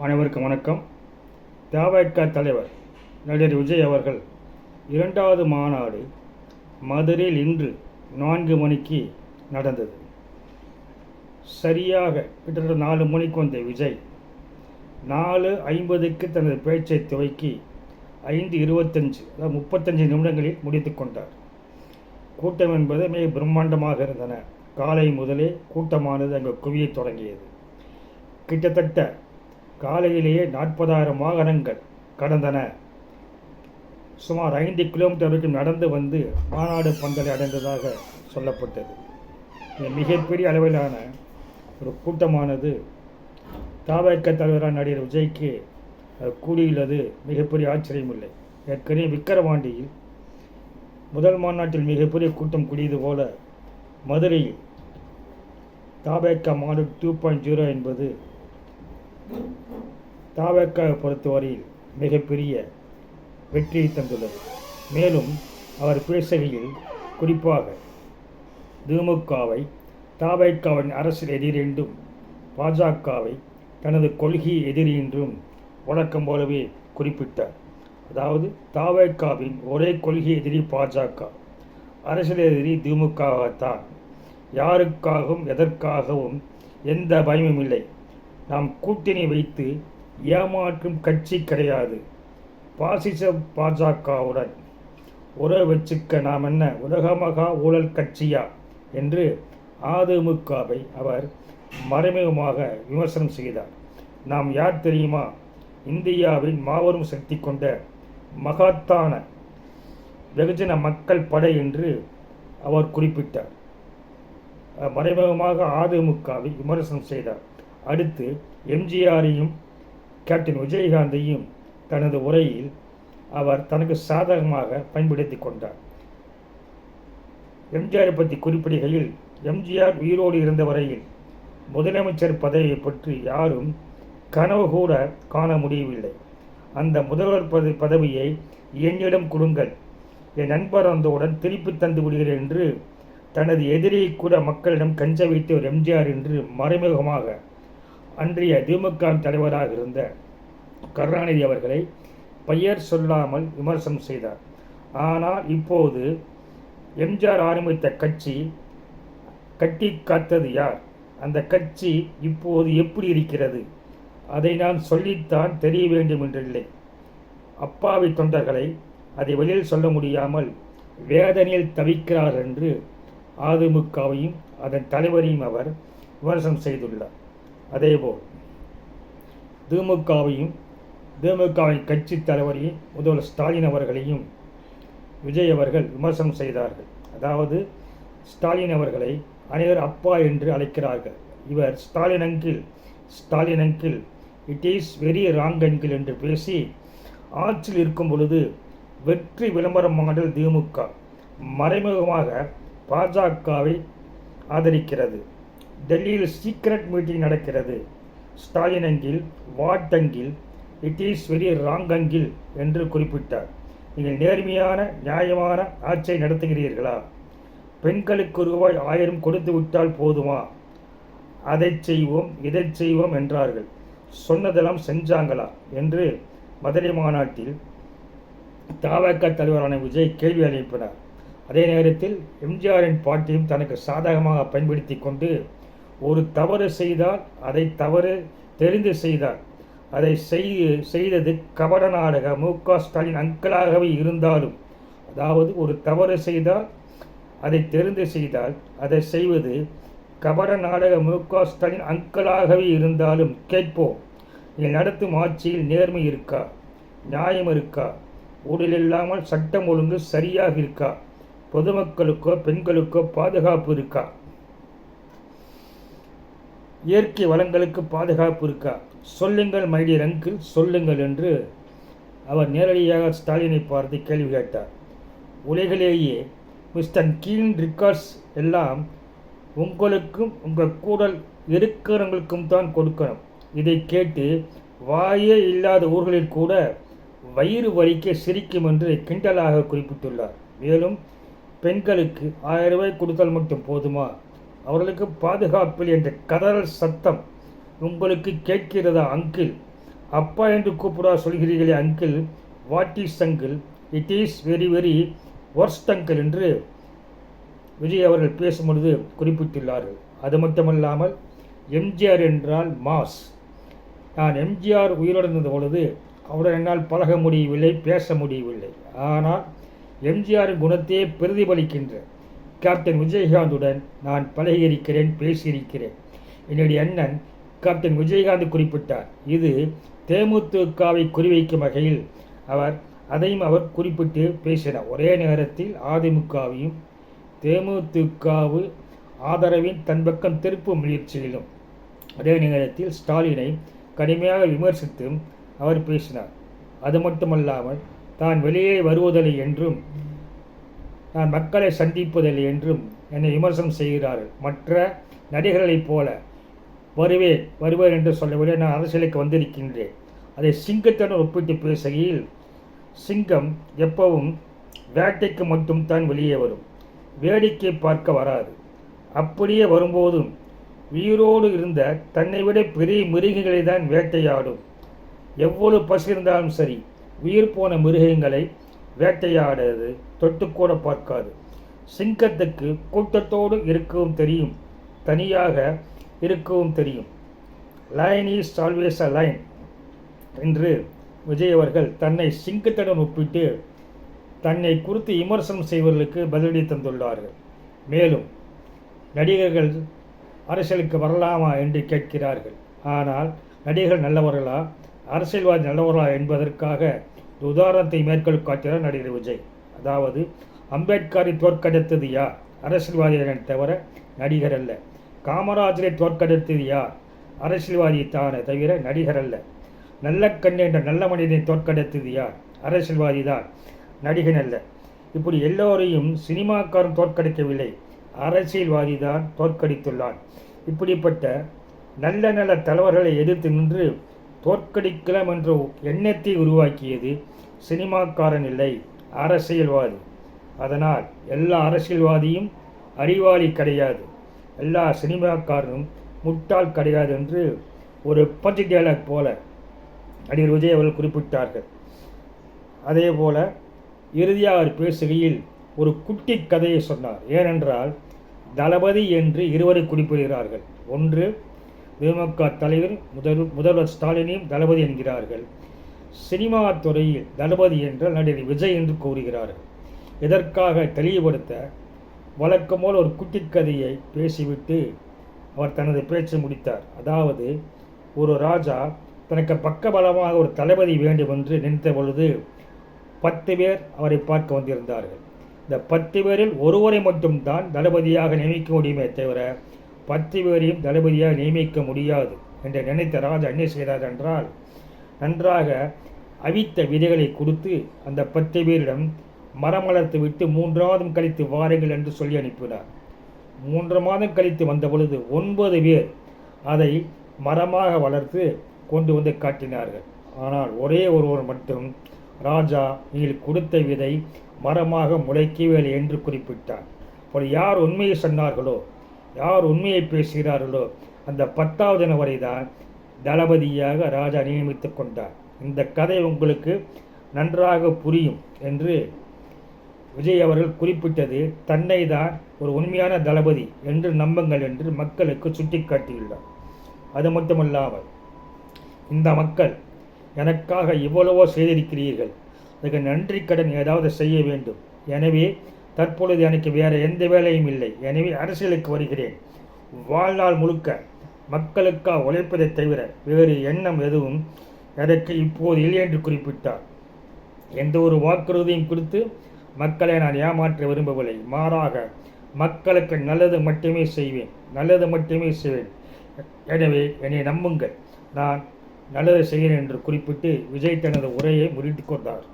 அனைவருக்கும் வணக்கம். தவேக தலைவர் நடிகர் விஜய் அவர்கள் இரண்டாவது மாநாடு மதுரையில் இன்று நான்கு மணிக்கு நடந்தது. சரியாக கிட்டத்தட்ட நாலு மணிக்கு வந்த விஜய் நாலு ஐம்பதுக்கு தனது பேச்சை துவக்கி ஐந்து இருபத்தஞ்சு அதாவது முப்பத்தஞ்சு நிமிடங்களில் முடித்து கொண்டார். கூட்டம் என்பது மிக பிரம்மாண்டமாக இருந்தன. காலை முதலே கூட்டமானது அங்கு குவியத் தொடங்கியது. கிட்டத்தட்ட காலையிலேயே நாற்பதாயிரம் வாகனங்கள் கடந்தன. சுமார் ஐந்து கிலோமீட்டர் வரைக்கும் நடந்து வந்து மாநாடு பந்தலை அடைந்ததாக சொல்லப்பட்டது. மிகப்பெரிய அளவிலான ஒரு கூட்டமானது. தாவக தலைவரான நடிகர் விஜய்க்கு கூடியுள்ளது. மிகப்பெரிய ஆச்சரியம் இல்லை. ஏற்கனவே விக்கிரவாண்டியில் முதல் மாநாட்டில் மிகப்பெரிய கூட்டம் கூடியது போல மதுரையில் தாபேக்கா மாடு டூ பாயிண்ட் ஜீரோ என்பது தாவேக்காவை பொறுத்தவரையில் மிகப்பெரிய வெற்றியை தந்துள்ளது. மேலும் அவர் பேசுகையில் குறிப்பாக திமுகவை தாவேக்காவின் அரசியல் எதிரென்றும் பாஜகவை தனது கொள்கை எதிரி என்றும் வழக்கம் போலவே குறிப்பிட்டார். அதாவது தாவேக்காவின் ஒரே கொள்கை எதிரி பாஜக அரசியல் எதிரி திமுகவாகத்தான் யாருக்காகவும் எதற்காகவும் எந்த பயமும் இல்லை. நாம் கூட்டணி வைத்து ஏமாற்றும் கட்சி கிடையாது. பாசிச பாஜகவுடன் உறவு வச்சுக்க நாம் என்ன? உலகமகா ஊழல் கட்சியா? என்று அதிமுகவை அவர் மறைமுகமாக விமர்சனம் செய்தார். நாம் யார் தெரியுமா? இந்தியாவின் மாபெரும் சக்தி கொண்ட மகத்தான வெகுஜன மக்கள் படை என்று அவர் குறிப்பிட்டார். மறைமுகமாக அதிமுகவை விமர்சனம் செய்தார். அடுத்து எம்ஜிஆரையும் கேப்டன் விஜயகாந்தையும் தனது உரையில் அவர் தனக்கு சாதகமாக பயன்படுத்தி கொண்டார். எம்ஜிஆரை பற்றி குறிப்பிடுகையில் எம்ஜிஆர் உயிரோடு இருந்த வரையில் முதலமைச்சர் பதவியை பற்றி யாரும் கனவு கூட காண முடியவில்லை. அந்த முதல்வர் பத பதவியை என்னிடம் கொடுங்கள் என் நண்பர் வந்தவுடன் திருப்பி தந்து விடுகிறேன் என்று தனது எதிரியை கூட மக்களிடம் கஞ்ச வைத்தவர் எம்ஜிஆர் என்று மறைமுகமாக அன்றைய திமுக தலைவராக இருந்த கருணாநிதி அவர்களை பெயர் சொல்லாமல் விமர்சனம் செய்தார். ஆனால் இப்போது எம்ஜிஆர் ஆரம்பித்த கட்சி கட்டி காத்தது யார்? அந்த கட்சி இப்போது எப்படி இருக்கிறது? அதை நான் சொல்லித்தான் தெரிய வேண்டும் என்றில்லை அப்பாவி தொண்டர்களை அதை வெளியில் சொல்ல முடியாமல் வேதனையில் தவிக்கிறார் என்று அதிமுகவையும் அதன் தலைவரையும் அவர் விமர்சனம் செய்துள்ளார். அதேபோல் திமுகவையும் திமுகவின் கட்சி தலைவரையும் முதல்வர் ஸ்டாலின் அவர்களையும் விஜய் அவர்கள் விமர்சனம் செய்தார்கள். அதாவது ஸ்டாலின் அவர்களை அனைவர் அப்பா என்று அழைக்கிறார்கள். இவர் Stalin uncle Stalin uncle it is very wrong uncle என்று பேசி ஆட்சியில் இருக்கும் பொழுது வெற்றி விளம்பரம் மாடல் திமுக மறைமுகமாக பாஜகவை ஆதரிக்கிறது. டெல்லியில் சீக்ரெட் மீட்டிங் நடக்கிறது. Stalin uncle what uncle it is very wrong uncle என்று குறிப்பிட்டார். நீங்கள் நேர்மையான நியாயமான ஆட்சியை நடத்துகிறீர்களா? பெண்களுக்கு ரூபாய் ஆயிரம் கொடுத்து விட்டால் போதுமா? அதை செய்வோம் இதை செய்வோம் என்றார்கள். சொன்னதெல்லாம் செஞ்சாங்களா? என்று மதுரை மாநாட்டில் தாவக தலைவரான விஜய் கேள்வி அனுப்பினார் அதே நேரத்தில் எம்ஜிஆரின் பாட்டியும் தனக்கு சாதகமாக பயன்படுத்தி கொண்டு ஒரு தவறு செய்தால் அதை தவறு தெரிந்து செய்தார். அதை செய்து செய்தது கபட நாடக. மு. க. ஸ்டாலின் அங்கிளாகவே இருந்தாலும் அதாவது ஒரு தவறு செய்தால் அதை தெரிந்து செய்தால் அதை செய்வது கபட நாடக. மு. க. ஸ்டாலின் அங்கிளாகவே இருந்தாலும் கேட்போம். நீங்கள் நடத்தும் ஆட்சியில் நேர்மை இருக்கா? நியாயம் இருக்கா? ஊழல் இல்லாமல் சட்டம் ஒழுங்கு சரியாக இருக்கா? பொதுமக்களுக்கோ பெண்களுக்கோ பாதுகாப்பு இருக்கா? இயற்கை வளங்களுக்கு பாதுகாப்பு இருக்கா? சொல்லுங்கள் மைடியர் அங்கிள் சொல்லுங்கள் என்று அவர் நேரடியாக ஸ்டாலினை பார்த்து கேள்வி கேட்டார். உலகிலேயே மிஸ்டர் கீன் ரிக்கார்ட்ஸ் எல்லாம் உங்களுக்கும் உங்கள் கூடல் இருக்கிறவங்களுக்கும் தான் கொடுக்கணும். இதை கேட்டு வாயே இல்லாத ஊர்களில் கூட வயிறு வலிக்க சிரிக்கும் என்று கிண்டலாக குறிப்பிட்டுள்ளார். மேலும் பெண்களுக்கு ஆயிரம் ரூபாய் கொடுத்தால் மட்டும் போதுமா? அவர்களுக்கு பாதுகாப்பில் என்ற கதறல் சத்தம் உங்களுக்கு கேட்கிறதா அங்கிள்? அப்பா என்று கூப்பிடா சொல்கிறீர்களே uncle? What is uncle it is very very worst uncle என்று விஜய் அவர்கள் பேசும் பொழுது குறிப்பிட்டுள்ளார்கள். அது மட்டுமல்லாமல் எம்ஜிஆர் என்றால் மாஸ். நான் எம்ஜிஆர் உயிரிழந்த பொழுது அவருடன் என்னால் பழக முடியவில்லை பேச முடியவில்லை. ஆனால் எம்ஜிஆரின் குணத்தையே பிரதிபலிக்கின்ற கேப்டன் விஜயகாந்துடன் நான் பழகியிருக்கிறேன் பேசியிருக்கிறேன். என்னுடைய அண்ணன் கேப்டன் விஜயகாந்த் குறிப்பிட்டார். இது தேமுதிகவை குறிவைக்கும் வகையில் அவர் அதையும் அவர் குறிப்பிட்டு பேசினார். ஒரே நேரத்தில் அதிமுகவையும் தேமுதிகவு ஆதரவின் தன் பக்கம் திருப்பும் முயற்சியிலும். அதே நேரத்தில் ஸ்டாலினை கடுமையாக விமர்சித்தும் அவர் பேசினார். அது மட்டுமல்லாமல் தான் வெளியே வருவதில்லை என்றும் நான் மக்களை சந்திப்பதில்லை என்றும் என்னை விமர்சனம் செய்கிறார்கள். மற்ற நடிகர்களைப் போல வருவேன் வருவேன் என்று சொல்லவில்லை. நான் அரசியலுக்கு வந்திருக்கின்றேன். அதை சிங்கத்துடன் ஒப்பிட்டு பேசுகையில் சிங்கம் எப்பவும் வேட்டைக்கு மட்டும் தான் வெளியே வரும். வேடிக்கை பார்க்க வராது. அப்படியே வரும்போதும் உயிரோடு இருந்த தன்னை விட பெரிய மிருகங்களை தான் வேட்டையாடும். எவ்வளவு பசி இருந்தாலும் சரி உயிர் போன மிருகங்களை வேட்டையாடுறது தொட்டுக்கூட பார்க்காது. சிங்கத்துக்கு கூட்டத்தோடு இருக்கவும் தெரியும் தனியாக இருக்கவும் தெரியும். Line is always a line என்று விஜய் அவர்கள் தன்னை சிங்கத்துடன் ஒப்பிட்டு தன்னை குறித்து விமர்சனம் செய்வர்களுக்கு பதிலடி தந்துள்ளார்கள். மேலும் நடிகர்கள் அரசியலுக்கு வரலாமா என்று கேட்கிறார்கள். ஆனால் நடிகர்கள் நல்லவர்களா அரசியல்வாதி நல்லவர்களா என்பதற்காக உதாரணத்தை மேற்கொள் காட்டினார் நடிகர் விஜய். அதாவது அம்பேத்கரை தோற்கடித்தது யார்? அரசியல்வாதிகளை தவிர நடிகர் அல்ல. காமராஜரை தோற்கடித்தது யார்? அரசியல்வாதி தானே தவிர நடிகர் அல்ல. நல்ல கண் என்ற நல்ல மனிதனை தோற்கடித்தது யார்? அரசியல்வாதி தான். நடிகன் அல்ல. இப்படி எல்லோரையும் சினிமாக்காரன் தோற்கடிக்கவில்லை. அரசியல்வாதி தான் தோற்கடித்துள்ளான். இப்படிப்பட்ட நல்ல நல்ல தலைவர்களை எதிர்த்து நின்று தோற்கடிக்கலாம் என்ற எண்ணத்தை உருவாக்கியது சினிமாக்காரன் இல்லை அரசியல்வாதி. அதனால் எல்லா அரசியல்வாதியும் அறிவாளி கிடையாது. எல்லா சினிமாக்காரனும் முட்டாள் கிடையாது என்று ஒரு பஞ்சு டேலாக் போல நடிகர் விஜய் அவர்கள் குறிப்பிட்டார்கள். அதே போல இறுதியாக அவர் பேசுகையில் ஒரு குட்டி கதையை சொன்னார். ஏனென்றால் தளபதி என்று இருவரை குறிப்பிடுகிறார்கள். ஒன்று திமுக தலைவர் முதல் முதல்வர் ஸ்டாலினையும் தளபதி என்கிறார்கள். சினிமா துறையில் தளபதி என்றால் நடிகர் விஜய் என்று கூறுகிறார்கள். இதற்காக தெளிவுபடுத்த? வழக்கம் போல் ஒரு குட்டிக்கதையை பேசிவிட்டு அவர் தனது பேச்சை முடித்தார். அதாவது ஒரு ராஜா தனக்கு பக்கபலமாக ஒரு தளபதி வேண்டும் என்று நினைத்த பொழுது பத்து பேர் அவரை பார்க்க வந்திருந்தார்கள். இந்த பத்து பேரில் ஒருவரை மட்டும்தான் தளபதியாக நியமிக்க முடியுமே தவிர பத்து பேரையும் தளபதியாக நியமிக்க முடியாது என்று நினைத்த ராஜா என்ன செய்தார் என்றால் நன்றாக அவித்த விதைகளை கொடுத்து அந்த பத்து பேரிடம் மரம் வளர்த்து விட்டு மூன்றாவதும் கழித்து வாருங்கள் என்று சொல்லி அனுப்பினார். மூன்று மாதம் கழித்து வந்த பொழுது ஒன்பது பேர் அதை மரமாக வளர்த்து கொண்டு வந்து காட்டினார்கள். ஆனால் ஒரே ஒருவர் மட்டும் ராஜா நீங்கள் கொடுத்த விதை மரமாக முளைக்கவில்லை என்று குறிப்பிட்டார். அப்படி யார் உண்மையை சொன்னார்களோ யார் உண்மையை பேசுகிறார்களோ அந்த பத்தாவது நபரை தான் தளபதியாக ராஜா நியமித்து கொண்டார். இந்த கதை உங்களுக்கு நன்றாக புரியும் என்று விஜய் அவர்கள் குறிப்பிட்டது. தன்னை தான் ஒரு உண்மையான தளபதி என்று நம்புங்கள் என்று மக்களுக்கு சுட்டிக்காட்டியுள்ளார். அது மட்டுமல்லாமல் இந்த மக்கள் எனக்காக இவ்வளவோ செய்திருக்கிறீர்கள். அதுக்கு நன்றி கடன் ஏதாவது செய்ய வேண்டும். எனவே தற்பொழுது எனக்கு வேறு எந்த வேலையும் இல்லை. எனவே அரசியலுக்கு வருகிறேன். வாழ்நாள் முழுக்க மக்களுக்காக உழைப்பதை தவிர வேறு எண்ணம் எதுவும் எனக்கு இப்போது இல்லை என்று குறிப்பிட்டார். எந்த ஒரு வாக்குறுதியும் குறித்து மக்களை நான் ஏமாற்ற விரும்பவில்லை. மாறாக மக்களுக்கு நல்லது மட்டுமே செய்வேன். நல்லது மட்டுமே செய்வேன். எனவே என்னை நம்புங்கள். நான் நல்லது செய்கிறேன் என்று குறிப்பிட்டு விஜய் தனது உரையை முடித்து கொண்டார்.